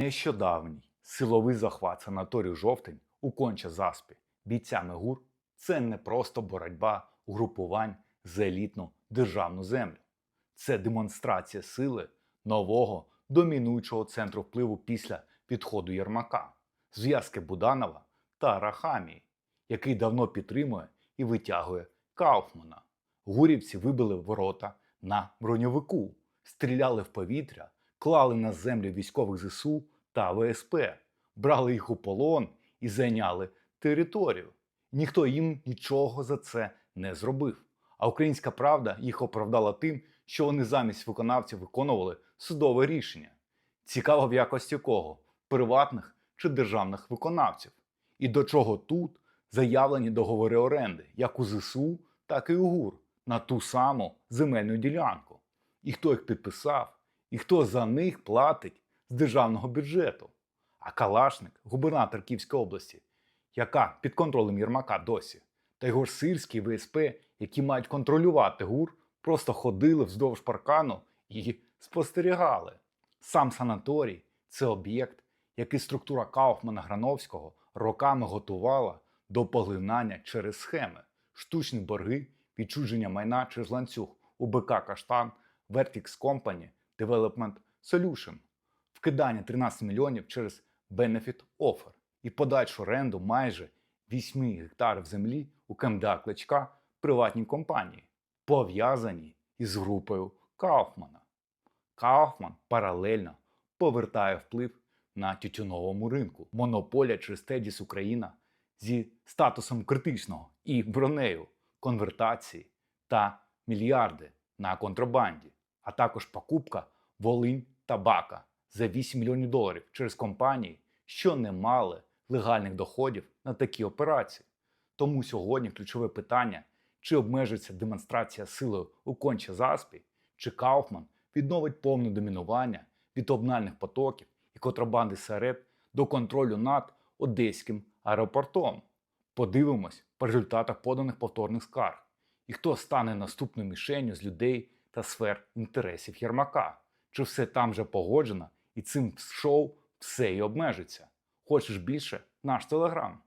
Нещодавній силовий захват санаторію жовтень у конча заспі бійцями ГУР це не просто боротьба угрупувань за елітну державну землю. Це демонстрація сили нового домінуючого центру впливу після підходу Єрмака, зв'язки Буданова та Рахамії, який давно підтримує і витягує Кауфмана. Гурівці вибили ворота на броньовику, стріляли в повітря, клали на землю військових ЗСУ та ВСП, брали їх у полон і зайняли територію. Ніхто їм нічого за це не зробив. А українська правда їх оправдала тим, що вони замість виконавців виконували судове рішення. Цікаво в якості кого приватних чи державних виконавців. І до чого тут заявлені договори оренди, як у ЗСУ, так і у ГУР на ту саму земельну ділянку. І хто їх підписав, і хто за них платить з державного бюджету. А Калашник, губернатор Київської області, яка під контролем Єрмака досі, та його ж сирські ВСП, які мають контролювати ГУР, просто ходили вздовж паркану і спостерігали. Сам санаторій це об'єкт, який структура Кауфмана Грановського роками готувала до поглинання через схеми, штучні борги, відчуження майна через ланцюг УБК Каштан, Vertix Company, Development Solution, вкидання 13 мільйонів через Benefit Offer і подальшу оренду майже 8 гектарів землі у КМДА Кличка приватній компанії, пов'язані із групою Кауфмана. Кауфман паралельно повертає вплив на тютюновому ринку. Монополія через Тедіс Україна зі статусом критичного і бронею конвертації та мільярди на контрабанді, а також покупка Волинь табака за 8 мільйонів доларів через компанії, що не мали легальних доходів на такі операції. Тому сьогодні ключове питання: чи обмежиться демонстрація силою у конче заспі, чи Кауфман відновить повне домінування від обнальних потоків і контрабанди сигарет до контролю над Одеським аеропортом. Подивимось по результатах поданих повторних скарг і хто стане наступною мішенью з людей та сфер інтересів Єрмака. Чи все там вже погоджено, і цим шоу все і обмежиться? Хочеш більше? Наш телеграм.